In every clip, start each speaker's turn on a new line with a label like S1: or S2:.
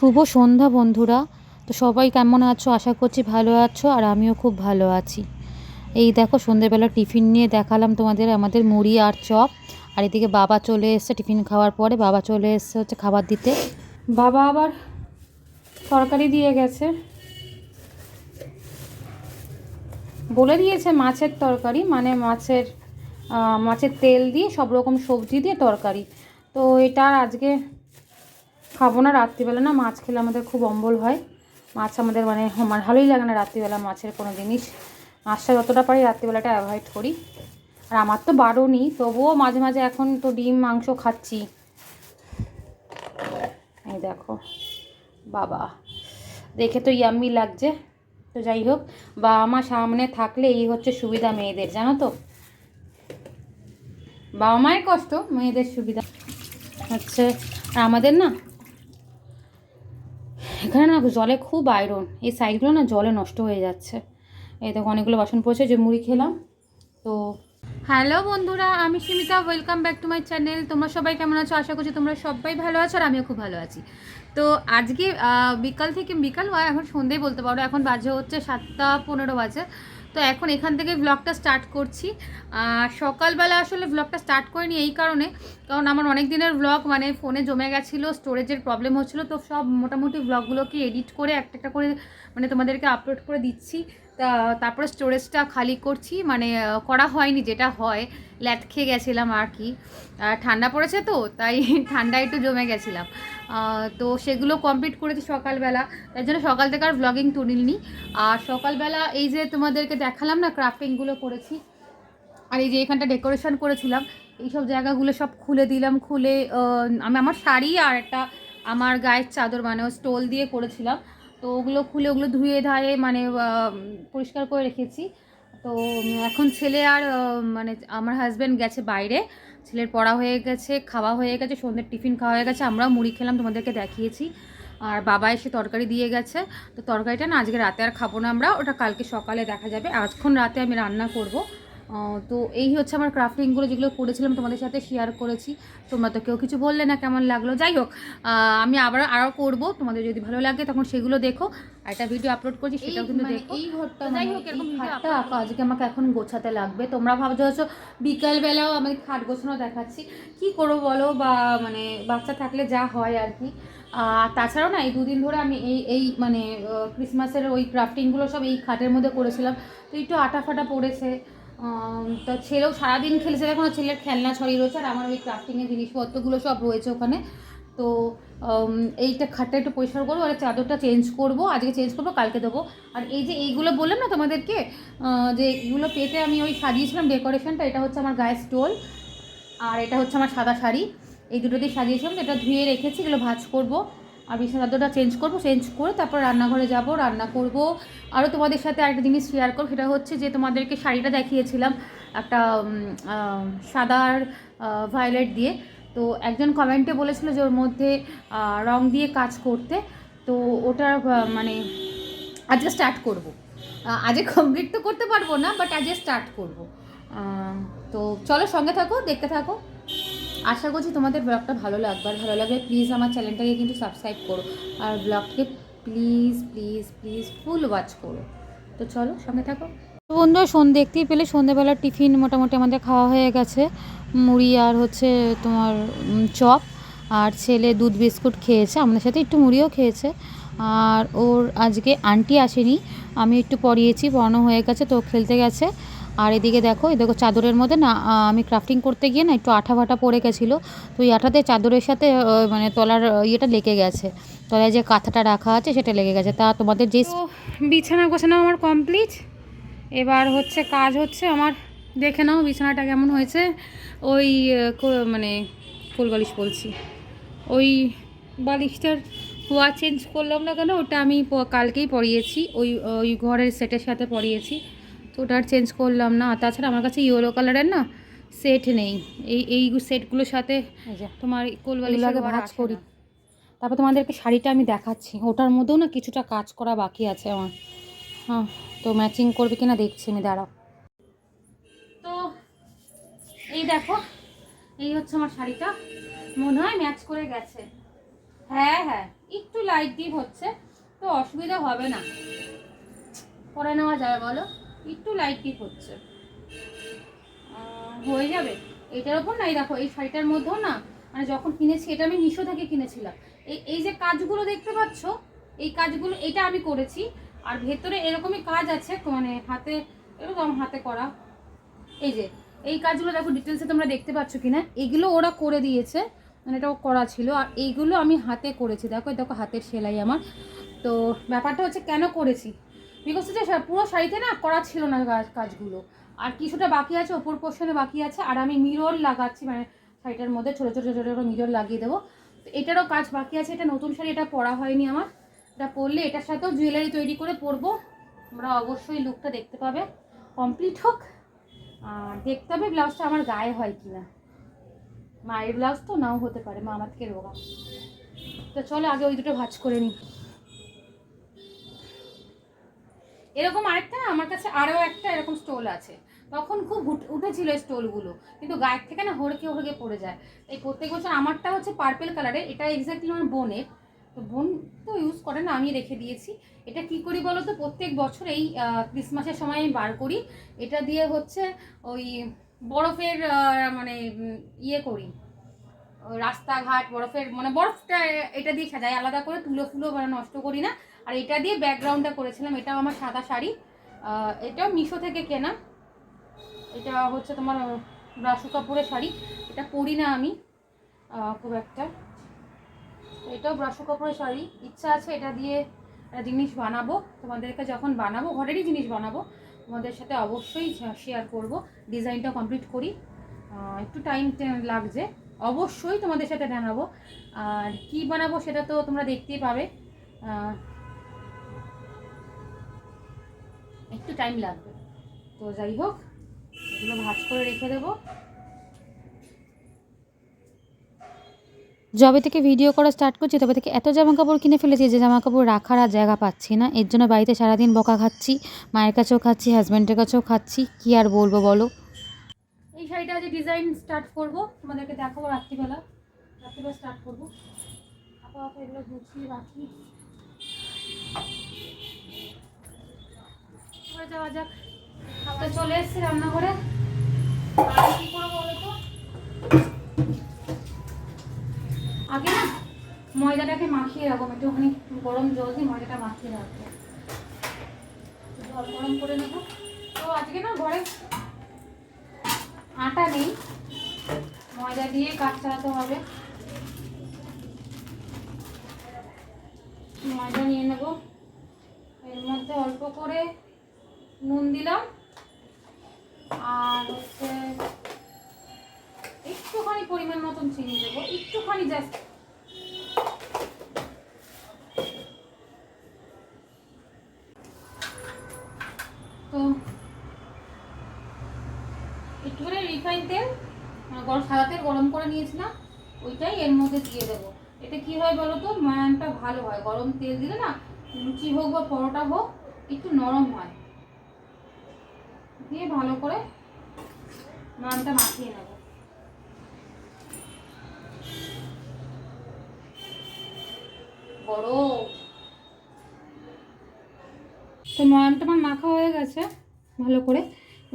S1: শুভ সন্ধ্যা বন্ধুরা। তো সবাই কেমন আছো? আশা করছি ভালো আছো আর আমিও খুব ভালো আছি। এই দেখো, সন্ধ্যেবেলা টিফিন নিয়ে দেখালাম তোমাদের আমাদের মুড়ি আর চপ। আর এদিকে বাবা চলে এসছে টিফিন খাওয়ার পরে। বাবা চলে এসছে হচ্ছে খাবার দিতে। বাবা আবার তরকারি দিয়ে গেছে। বলে দিয়েছে মাছের তরকারি মানে মাছের মাছের তেল দিয়ে সব রকম সবজি দিয়ে তরকারি। তো এটা আজকে খাব না রাত্রিবেলা না, মাছ খেলে আমাদের খুব অম্বল হয়। মাছ আমাদের মানে আমার ভালোই লাগে না রাত্রিবেলা মাছের কোনো জিনিস। মাছটা যতটা পারি রাত্রিবেলাটা অ্যাভয়েড করি। আর আমার তো বারণই তবুও মাঝে মাঝে এখন তো ডিম, মাংস খাচ্ছি। এই দেখো, বাবা, দেখে তো ইয়াম্মি লাগছে। তো যাই হোক, বাবা মা সামনে থাকলে এই হচ্ছে সুবিধা মেয়েদের, জানো তো? বাবা মায়ের কষ্ট, মেয়েদের সুবিধা। হচ্ছে আমাদের না এখানে না জলে খুব আয়রন এই সাইডগুলো না জলে নষ্ট হয়ে যাচ্ছে। এই দেখো অনেকগুলো বাসন পড়েছে, যে মুড়ি খেলাম। তো হ্যালো বন্ধুরা, আমি Simita welcome back to my channel তোমরা সবাই কেমন আছো? আশা করছি তোমরা সবাই ভালো আছো আর আমিও খুব ভালো আছি। তো আজকে বিকাল থেকে, বিকাল এখন সন্ধেই বলতে পারো, এখন বাজে হচ্ছে সাতটা পনেরো বাজে। তো এখন এখান থেকে ব্লগটা স্টার্ট করছি। সকালবেলা আসলে ব্লগটা স্টার্ট করিনি এই কারণে, কারণ আমার অনেক দিনের ব্লগ মানে ফোনে জমে গেছিল স্টোরেজের প্রবলেম হচ্ছিল, তো সব মোটামুটি ব্লগগুলোকে এডিট করে একটা একটা করে মানে তোমাদেরকে আপলোড করে দিচ্ছি। তা তারপরে স্টোরেজটা খালি করছি মানে করা হয়নি যেটা হয় ল্যাট খেয়ে গেছিলাম আর কি। ঠান্ডা পড়েছে তো, তাই ঠান্ডা একটু জমে গেছিলাম। তো সেগুলো কমপ্লিট করেছি সকালবেলা। তার জন্য সকাল থেকে আর ব্লগিং তুলিনি। আর সকালবেলা এই যে তোমাদেরকে দেখালাম না ক্রাফটিংগুলো করেছি, আর এই যে এখানটা ডেকোরেশন করেছিলাম এই সব জায়গাগুলো সব খুলে দিলাম, খুলে আমি আমার শাড়ি আর একটা আমার গায়ের চাদর মানে স্টোল দিয়ে করেছিলাম। তো ওগুলো খুলে ওগুলো ধুয়ে ধায়ে মানে পরিষ্কার করে রেখেছি। তো এখন ছেলে আর মানে আমার হাজব্যান্ড গেছে বাইরে। ছেলের পড়া হয়ে গেছে, খাওয়া হয়ে গেছে, সন্ধ্যের টিফিন খাওয়া হয়ে গেছে, আমরাও মুড়ি খেলাম, তোমাদেরকে দেখিয়েছি। আর বাবা এসে তরকারি দিয়ে গেছে। তো তরকারিটা না আজকে রাতে আর খাব না আমরা, ওটা কালকে সকালে দেখা যাবে। আজক্ষণ রাতে আমি রান্না করব। তো এই হচ্ছে আমার ক্রাফটিংগুলো যেগুলো করেছিলাম তোমাদের সাথে শেয়ার করেছি। তোমরা তো কেউ কিছু বললে না কেমন লাগল? যাই হোক আমি আবার আরও করব। তোমাদের যদি ভালো লাগে তখন সেগুলো দেখো। আর একটা ভিডিও আপলোড করছি সেটাও কিন্তু দেখো। এই ঘরটা যাই হোক এরকম খাটটা আজকে আমাকে এখন গোছাতে লাগবে। তোমরা ভাবছ হচ্ছে বিকালবেলাও আমি খাট গোছানো দেখাচ্ছি। কি করব বলো? বা মানে বাচ্চা থাকলে যা হয় আর কি। আর তাছাড়াও না এই দুদিন ধরে আমি এই এই মানে ক্রিসমাসের ওই ক্রাফটিংগুলো সব এই খাটের মধ্যে করেছিলাম। তো একটু আটা ফাটা পড়েছে। তো ছেলেও সারাদিন খেলেছে। দেখো না, ছেলের খেলনা ছড়িয়ে রয়েছে, আর আমার ওই ক্রাফটিংয়ের জিনিসপত্রগুলো সব রয়েছে ওখানে। তো এইটা খাটটা একটু পরিষ্কার করব, আর চাদরটা চেঞ্জ করব, আজকে চেঞ্জ করব, কালকে দেবো। আর এই যে এইগুলো বললাম না তোমাদেরকে যে এগুলো পেতে আমি ওই সাজিয়েছিলাম ডেকোরেশনটা এটা হচ্ছে আমার গায়ের স্টোল আর এটা হচ্ছে আমার সাদা শাড়ি। এই দুটো দিয়ে সাজিয়েছিলাম এটা ধুয়ে রেখেছি, এগুলো ভাজ করব। আর বিছানা চাদরটা চেঞ্জ করব চেঞ্জ করে তারপর রান্নাঘরে যাব রান্না করব। আরও তোমাদের সাথে আরেকটা জিনিস শেয়ার করব সেটা হচ্ছে যে তোমাদেরকে শাড়িটা দেখিয়েছিলাম একটা সাদার ভায়োলেট দিয়ে। তো একজন কমেন্টে বলেছিল যে ওর মধ্যে রং দিয়ে কাজ করতে। তো আহ, মানে আজকে স্টার্ট করব। আজকে কমপ্লিট তো করতে পারব না বাট আজকে স্টার্ট করব। তো চলো সঙ্গে থাকো দেখতে থাকো। আশা করছি তোমাদের ব্লগটা ভালো লাগবে আর ভালো লাগলে প্লিজ আমার চ্যানেলটাকে কিন্তু সাবস্ক্রাইব করো। আর ব্লগটাকে please please please full watch করো। তো চলো, সঙ্গে থাকো। তো বন্ধু সন্ধে দেখতেই পেলে সন্ধেবেলা টিফিন মোটামুটি আমাদের খাওয়া হয়ে গেছে। মুড়ি আর হচ্ছে তোমার চপ। আর ছেলে দুধ বিস্কুট খেয়েছে, আমাদের সাথে একটু মুড়িও খেয়েছে। আর ওর আজকে আন্টি আসেনি। আমি একটু পড়িয়েছি, পড়ানো হয়ে গেছে, তো খেলতে গেছে। আর এদিকে দেখো, এই দেখো চাদরের মধ্যে না আমি ক্রাফটিং করতে গিয়ে না একটু আঠা ফাটা পড়ে গেছিল। তো এই আঠাতে চাদরের সাথে মানে তলার ইয়েটা লেগে গেছে। তলায় যে কাঁথাটা রাখা আছে সেটা লেগে গেছে। তা তোমাদের যে বিছানা গোছানো আমার কমপ্লিট এবার হচ্ছে কাজ হচ্ছে আমার। দেখে নাও বিছানাটা কেমন হয়েছে। ওই মানে কোল বালিশ বলছি। ওই বালিশটার ওয়া চেঞ্জ করলাম না কেন, ওটা আমি কালকেই পরিয়েছি। ওই ওই ঘরের সেটের সাথে পরিয়েছি। তো ওটা আর চেঞ্জ করলাম না। তাছাড়া আমার কাছে ইয়েলো কালারের না সেট নেই। এই এই সেটগুলোর সাথে তোমার কোল বালিশের ভাজ করি। তারপর তোমাদেরকে শাড়িটা আমি দেখাচ্ছি। ওটার মধ্যেও না কিছুটা কাজ করা বাকি আছে আমার। হ্যাঁ তো ম্যাচিং করবে কিনা দেখছি আমি দাঁড়াও। তো এই দেখো এই হচ্ছে আমার শাড়িটা। মনে হয় ম্যাচ করে গেছে। হ্যাঁ হ্যাঁ একটু লাইট ডিপ হচ্ছে তো অসুবিধা হবে না। পরে নেওয়া যায় বলো। একটু লাইট ডিপ হচ্ছে হয়ে যাবে। এটার ওপর না এই দেখো, এই শাড়িটার মধ্যেও না মানে যখন কিনেছি, এটা আমি মিশো থেকে কিনেছিলাম। এই এই যে কাজগুলো দেখতে পাচ্ছ, এই কাজগুলো, এটা আমি করেছি। আর ভেতরে এরকমই কাজ আছে মানে হাতে, এরকম হাতে করা। এই যে, এই কাজগুলো দেখো ডিটেলসে তোমরা দেখতে পাচ্ছ কিনা? এগুলো ওরা করে দিয়েছে মানে এটাও করা ছিল। আর এইগুলো আমি হাতে করেছি। দেখো দেখো, হাতের সেলাই আমার। তো ব্যাপারটা হচ্ছে, কেন করেছি? বিকজ সা- পুরো শাড়িতে না করা ছিল না কাজগুলো। আর কিছুটা বাকি আছে, ওপর পোর্শনে বাকি আছে, আর আমি মিরর লাগাচ্ছি মানে শাড়িটার মধ্যে ছোটো ছোটো ছোটো ছোটো মিরর লাগিয়ে দেবো। তো এটারও কাজ বাকি আছে, এটা নতুন শাড়ি, এটা পরা হয়নি আমার। এটা পরলে এটার সাথেও জুয়েলারি তৈরি করে পরবো। তোমরা অবশ্যই লুকটা দেখতে পাবে। কমপ্লিট হোক। আর দেখতে হবে ব্লাউজটা আমার গায়ে হয় কি না মায়ের ব্লাউজ তো নাও হতে পারে, মা আমার থেকে রোগা। তো চলো আগে ওই দুটো ভাজ করে নিই। এরকম আরেকটা, আমার কাছে আরও একটা এরকম স্টোল আছে। তখন খুব উঠ- উঠেছিল এই স্টোলগুলো কিন্তু গায়ের থেকে না হড়কে হড়কে পড়ে যায়। এই প্রত্যেক বছর আমারটা হচ্ছে পার্পেল কালারের এটা এক্স্যাক্টলি আমার বোনের। তো বোন তো ইউজ করে না, আমি রেখে দিয়েছি। এটা কি করি বলো তো প্রত্যেক বছর এই ক্রিসমাসের সময় আমি বার করি। এটা দিয়ে হচ্ছে ওই বরফের মানে ইয়ে করি। রাস্তাঘাট, বরফের মানে বরফটা এটা দিয়ে সাজাই। আলাদা করে তুলো ফুলো মানে নষ্ট করি না। আর এটা দিয়ে ব্যাকগ্রাউন্ডটা করেছিলাম, এটাও আমার সাদা শাড়ি। এটাও মিশো থেকে কেনা। এটা হচ্ছে তোমার ব্রাশু কাপড়ের শাড়ি। এটা পরি না আমি খুব একটা। এটাও ব্রাশু কাপড়ের শাড়ি। ইচ্ছা আছে এটা দিয়ে জিনিস বানাবো। তোমাদেরকে যখন বানাবো, ঘরেরই জিনিস বানাবো, তোমাদের সাথে অবশ্যই শেয়ার করব। ডিজাইনটা কমপ্লিট করি। একটু টাইম লাগছে। অবশ্যই তোমাদের সাথে জানাব আর কি বানাবো সেটা তো তোমরা দেখতেই পাবে। একটু টাইম লাগবে। তো যাই হোক এগুলো ভাজ করে রেখে দেবো।
S2: যবে থেকে ভিডিও করা স্টার্ট করছি তবে থেকে এত জামা কাপড় কিনে ফেলেছি যে জামা কাপড় রাখার আর জায়গা পাচ্ছি না। এর জন্য বাড়িতে সারাদিন বকা খাচ্ছি মায়ের কাছেও খাচ্ছি হাজব্যান্ডের কাছেও খাচ্ছি। কি আর বলব বলো?
S1: এই শাড়িটা আজ ডিজাইন স্টার্ট করব। তোমাদেরকে দেখাবো রাত্রিবেলা। রাত্রিবেলা স্টার্ট করব। আপাতত এগুলো গুছিয়ে রাখি। করে যাওয়া যাক। তো চলে এসেছি রান্নাঘরে। আর কি করে বলো আগে না ময়দাটাকে মাখিয়ে রাখব একটুখানি গরম জল দিয়ে ময়দাটা মাখিয়ে রাখব। জল গরম করে নেব। তো আজকে না ঘরে আটা নেই। ময়দা দিয়ে কাজ চালাতে হবে। ময়দা নিয়ে নেব। এর মধ্যে অল্প করে নুন দিলাম। আর হচ্ছে একটুখানি পরিমাণ মতন চিনি দেবো, একটুখানি জাস্ট তো একটুখানি রিফাইন তেল মানে গরম, সাদা গরম করে নিয়েছিলাম, ওইটাই এর মধ্যে দিয়ে দেবো। এতে কি হয় বলো তো ভালো হয়। গরম তেল দিলে না লুচি হোক বা পরোটা হোক, একটু নরম হয়। দিয়ে ভালো করে নানটা মাখিয়ে নেব। বড়। তো ময়ামটা আমার মাখা হয়ে গেছে, ভালো করে।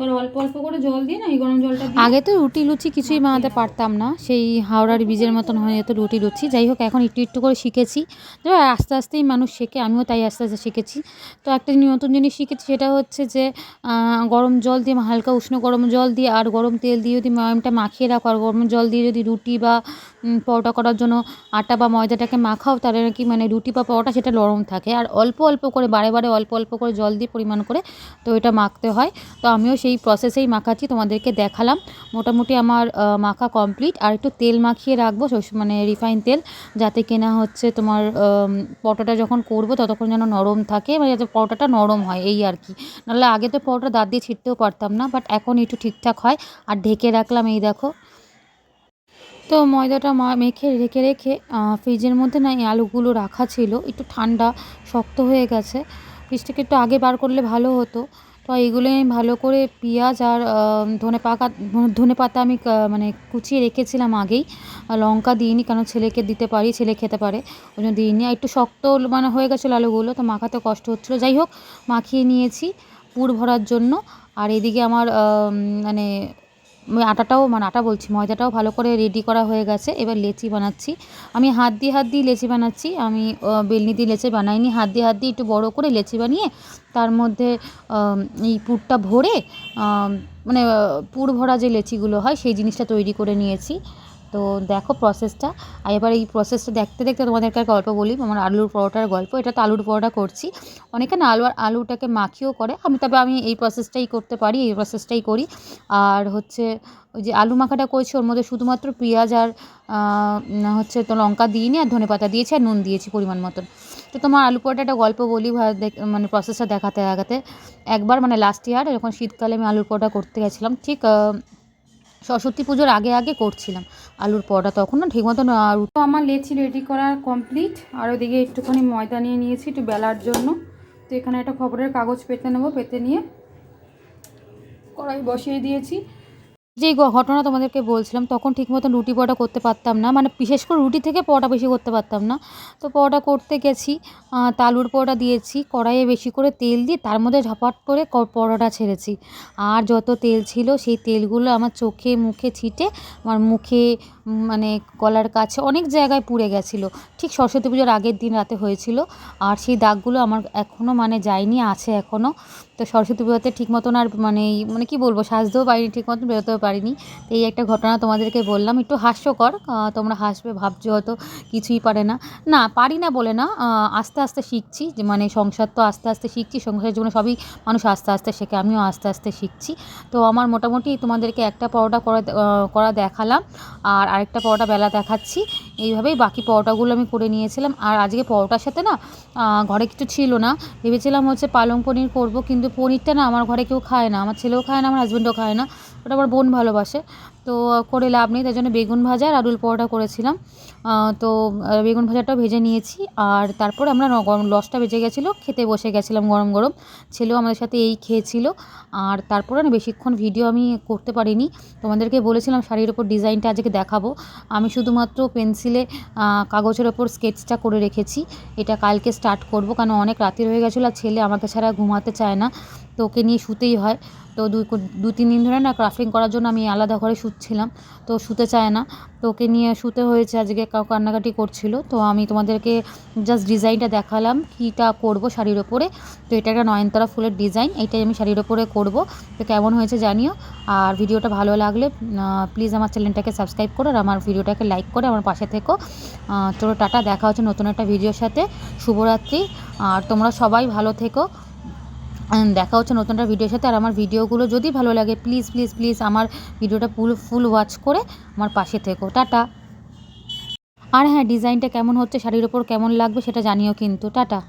S1: এবার অল্প অল্প করে জল দিয়ে না এই গরম জলটা
S2: আগে তো রুটি লুচি কিছুই বানাতে পারতাম না। সেই হাওড়ার বীজের মতন হয়ে যেত রুটি লুচি। যাই হোক এখন একটু একটু করে শিখেছি। তো আস্তে আস্তেই মানুষ শেখে আমিও তাই আস্তে আস্তে শিখেছি। তো একটা নতুন জিনিস শিখেছি সেটা হচ্ছে যে গরম জল দিয়ে হালকা উষ্ণ গরম জল দিয়ে আর গরম তেল দিয়ে যদি ময়ামটা মাখিয়ে রাখো আর গরম জল দিয়ে যদি রুটি বা পরোটা করার জন্য আটা বা ময়দাটাকে মাখাও, তাহলে নাকি মানে রুটি বা পরোটা সেটা নরম থাকে। আর অল্প অল্প করে, বারে বারে অল্প অল্প করে জল দিয়ে পরিমাণ করে তো এটা মাখতে হয়। তো আমিও সেই প্রসেসেই মাখাচ্ছি, তোমাদেরকে দেখালাম। মোটামুটি আমার মাখা কমপ্লিট আর একটু তেল মাখিয়ে রাখব মানে রিফাইন তেল, যাতে কেনা হচ্ছে তোমার পরোটাটা যখন করব ততক্ষণ যেন নরম থাকে মানে যাতে পরোটাটা নরম হয়, এই আর কি। নাহলে আগে তো পরোটা দাঁত দিয়ে ছিটতেও পারতাম না বাট এখন একটু ঠিকঠাক হয়। আর ঢেকে রাখলাম, এই দেখো। তো ময়দাটা মেখে রেখে রেখে ফ্রিজের মধ্যে না এই আলুগুলো রাখা ছিল। একটু ঠান্ডা, শক্ত হয়ে গেছে। ফ্রিজ থেকে একটু আগে বার করলে ভালো হতো।
S1: তো এইগুলো আমি ভালো করে পেঁয়াজ আর ধনে পাকা ধনে পাতা আমি মানে কুচিয়ে রেখেছিলাম আগেই। লঙ্কা দিইনি কারণ ছেলেকে দিতে পারি, ছেলে খেতে পারে। ওই জন্য দিইনি। আর একটু শক্ত মানে হয়ে গেছিল আলুগুলো, তো মাখাতে কষ্ট হচ্ছিল। যাই হোক, মাখিয়ে নিয়েছি পুর ভরার জন্য। আর এদিকে আমার মানে আটাটাও মানে আটা বলছি, ময়দাটাও ভালো করে রেডি করা হয়ে গেছে। এবার লেচি বানাচ্ছি। আমি হাত দিয়ে হাত দিয়ে লেচি বানাচ্ছি। আমি বেলনি দিয়ে লেচি বানাইনি। হাত দিয়ে হাত দিয়ে একটু বড়ো করে লেচি বানিয়ে তার মধ্যে এই পুরটা ভরে মানে পুর ভরা যে লেচিগুলো হয়, সেই জিনিসটা তৈরি করে নিয়েছি। তো দেখো প্রসেসটা আর এবার এই প্রসেসটা দেখতে দেখতে তোমাদেরকে আর গল্প বলি, আমার আলুর পরোটার গল্প। এটা তো আলুর পরোটা করছি। অনেকে না আলু আর আলুটাকে মাখিয়েও করে। আমি তবে আমি এই প্রসেসটাই করতে পারি, এই প্রসেসটাই করি। আর হচ্ছে ওই যে আলু মাখাটা করেছি, ওর মধ্যে শুধুমাত্র পেঁয়াজ আর হচ্ছে তো লঙ্কা দিইনি আর ধনে পাতা দিয়েছি আর নুন দিয়েছি পরিমাণ মতন। তো তোমার আলু পরোটা একটা গল্প বলি মানে প্রসেসটা দেখাতে দেখাতে। একবার মানে লাস্ট ইয়ার যখন শীতকালে আমি আলুর পরোটা করতে গেছিলাম, ঠিক সরস্বতী পুজোর আগে আগে করছিলাম। আলুর পরোটা তখন না ঠিক মতন
S2: তো আমার লেচি রেডি করা কমপ্লিট আর ওদিকে একটুখানি ময়দা নিয়ে নিয়েছি একটু বেলার জন্য। তো এখানে একটা খবরের কাগজ পেতে নেব, পেতে নিয়ে কড়াই বসিয়ে দিয়েছি।
S1: যে ঘটনা তোমাদেরকে বলছিলাম, তখন ঠিক মতন রুটি পরোটা করতে পারতাম না। মানে বিশেষ করে রুটি থেকে পরোটা বেশি করতে পারতাম না। তো পরোটা করতে গেছি তালুর পরোটা দিয়েছি, কড়াইয়ে বেশি করে তেল দিয়ে তার মধ্যে ঝপাট করে পরোটা ছেড়েছি। আর যত তেল ছিল সেই তেলগুলো আমার চোখে, মুখে ছিটে, আমার মুখে মানে গলার কাছে অনেক জায়গায় পুড়ে গেছিল। ঠিক সরস্বতী পুজোর আগের দিন রাতে হয়েছিল। আর সেই দাগগুলো আমার এখনও মানে যায়নি, আছে এখনও তো সরস্বতী পুজোতে ঠিক মতন আর মানে মানে কি বলব সাজতেও পারিনি, ঠিক মতন বেরোতেও পারিনি। এই একটা ঘটনা তোমাদেরকে বললাম, একটু হাস্যকর। তোমরা হাসবে, ভাবছ হয়তো কিছুই পারে না। না, পারি না বলে না আস্তে আস্তে শিখছি। যে মানে সংসার তো আস্তে আস্তে শিখছি, সংসারের জীবনে সবই মানুষ আস্তে আস্তে শেখে, আমিও আস্তে আস্তে শিখছি। তো আমার মোটামুটি তোমাদেরকে একটা পরোটা করা করা দেখালাম। আর আরেকটা পরোটা বেলা দেখাচ্ছি। এইভাবেই বাকি পরোটাগুলো আমি করে নিয়েছিলাম। আর আজকে পরোটার সাথে না ঘরে কিছু ছিল না। ভেবেছিলাম হচ্ছে পালং পনির করব, কিন্তু পনিরটা না আমার ঘরে কেউ খায় না। আমার ছেলেও খায় না, আমার হাজব্যান্ডও খায় না। ওটা আমার বোন ভালোবাসে। তো করে লাভ নেই তাই জন্য বেগুন ভাজা আর আলুর পরোটা করেছিলাম। তো বেগুন ভাজাটাও ভেজে নিয়েছি। আর তারপর আমরা গরম লসটা বেজে গেছিল, খেতে বসে গেছিলাম গরম গরম। ছেলেও আমাদের সাথে এই খেয়েছিল। আর তারপরে না বেশিক্ষণ ভিডিও আমি করতে পারিনি। তোমাদেরকে বলেছিলাম শাড়ির ওপর ডিজাইনটা আজকে দেখাবো। আমি শুধুমাত্র পেন্সিলে কাগজের ওপর স্কেচটা করে রেখেছি। এটা কালকে স্টার্ট করব, কারণ অনেক রাতের হয়ে গেছিল আর ছেলে আমাকে ছাড়া ঘুমাতে চায় না। তো ওকে নিয়ে শুতেই হয়। তো দুই দু তিন দিন ধরে না ক্রাফটিং করার জন্য আমি আলাদা ঘরে শুচ্ছিলাম। তো শুতে চায় না। তো ওকে নিয়ে শুতে হয়েছে। আজকে কাউ কান্নাকাটি করছিল। তো আমি তোমাদেরকে জাস্ট ডিজাইনটা দেখালাম। কীটা করব শাড়ির ওপরে। তো এটা একটা নয়নতারা ফুলের ডিজাইন এইটাই আমি শাড়ির ওপরে করব। তো কেমন হয়েছে জানিও। আর ভিডিওটা ভালো লাগলে প্লিজ আমার চ্যানেলটাকে সাবস্ক্রাইব করো। আর আমার ভিডিওটাকে লাইক করে আমার পাশে থেকো। চলো টাটা। দেখা হচ্ছে নতুন একটা ভিডিওর সাথে। শুভরাত্রি। আর তোমরা সবাই ভালো থেকো। দেখা হচ্ছে নতুন একটা ভিডিওর সাথে। আর আমার ভিডিওগুলো যদি ভালো লাগে প্লিজ প্লিজ প্লিজ আমার ভিডিওটা ফুল ফুল ওয়াচ করে আমার পাশে থেকো। টাটা। আর হ্যাঁ ডিজাইনটা কেমন হচ্ছে, শাড়ির ওপর কেমন লাগবে সেটা জানিও কিন্তু। টাটা।